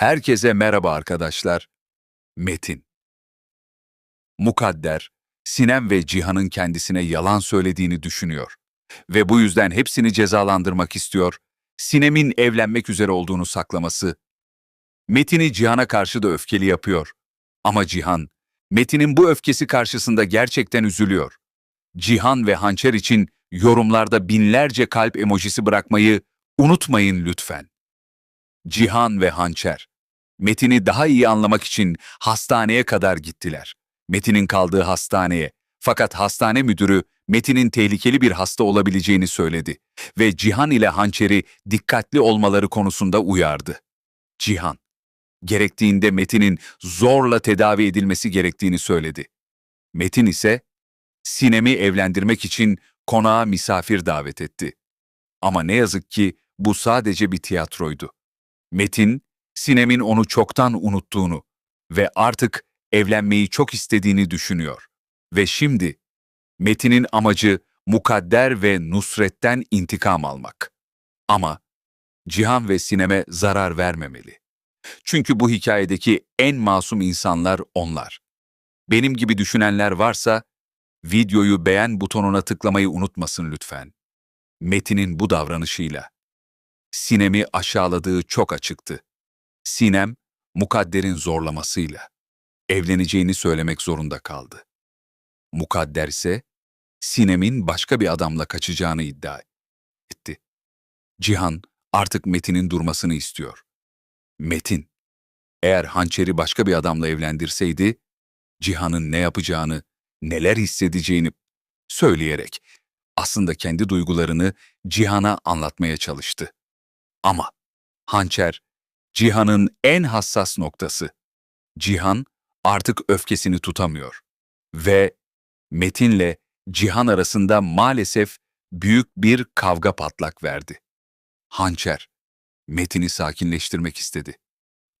Herkese merhaba arkadaşlar. Metin. Mukadder, Sinem ve Cihan'ın kendisine yalan söylediğini düşünüyor. Ve bu yüzden hepsini cezalandırmak istiyor. Sinem'in evlenmek üzere olduğunu saklaması. Metin'i Cihan'a karşı da öfkeli yapıyor. Ama Cihan, Metin'in bu öfkesi karşısında gerçekten üzülüyor. Cihan ve Hançer için yorumlarda binlerce kalp emojisi bırakmayı unutmayın lütfen. Cihan ve Hançer. Metin'i daha iyi anlamak için hastaneye kadar gittiler. Metin'in kaldığı hastaneye. Fakat hastane müdürü Metin'in tehlikeli bir hasta olabileceğini söyledi ve Cihan ile Hançer'i dikkatli olmaları konusunda uyardı. Cihan, gerektiğinde Metin'in zorla tedavi edilmesi gerektiğini söyledi. Metin ise Sinem'i evlendirmek için konağa misafir davet etti. Ama ne yazık ki bu sadece bir tiyatroydu. Metin, Sinem'in onu çoktan unuttuğunu ve artık evlenmeyi çok istediğini düşünüyor. Ve şimdi Metin'in amacı Mukadder ve Nusret'ten intikam almak. Ama Cihan ve Sinem'e zarar vermemeli. Çünkü bu hikayedeki en masum insanlar onlar. Benim gibi düşünenler varsa videoyu beğen butonuna tıklamayı unutmasın lütfen. Metin'in bu davranışıyla Sinem'i aşağıladığı çok açıktı. Sinem, Mukadder'in zorlamasıyla evleneceğini söylemek zorunda kaldı. Mukadder ise Sinem'in başka bir adamla kaçacağını iddia etti. Cihan artık Metin'in durmasını istiyor. Metin, eğer hançeri başka bir adamla evlendirseydi, Cihan'ın ne yapacağını, neler hissedeceğini söyleyerek aslında kendi duygularını Cihan'a anlatmaya çalıştı. Ama hançer Cihan'ın en hassas noktası. Cihan artık öfkesini tutamıyor ve Metin'le Cihan arasında maalesef büyük bir kavga patlak verdi. Hançer Metin'i sakinleştirmek istedi.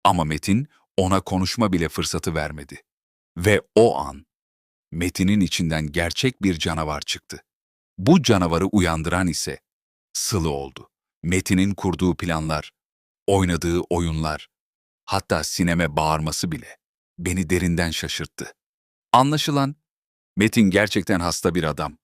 Ama Metin ona konuşma bile fırsatı vermedi. Ve o an Metin'in içinden gerçek bir canavar çıktı. Bu canavarı uyandıran ise Sılı oldu. Metin'in kurduğu planlar, oynadığı oyunlar, hatta sineme bağırması bile beni derinden şaşırttı. Anlaşılan Metin gerçekten hasta bir adam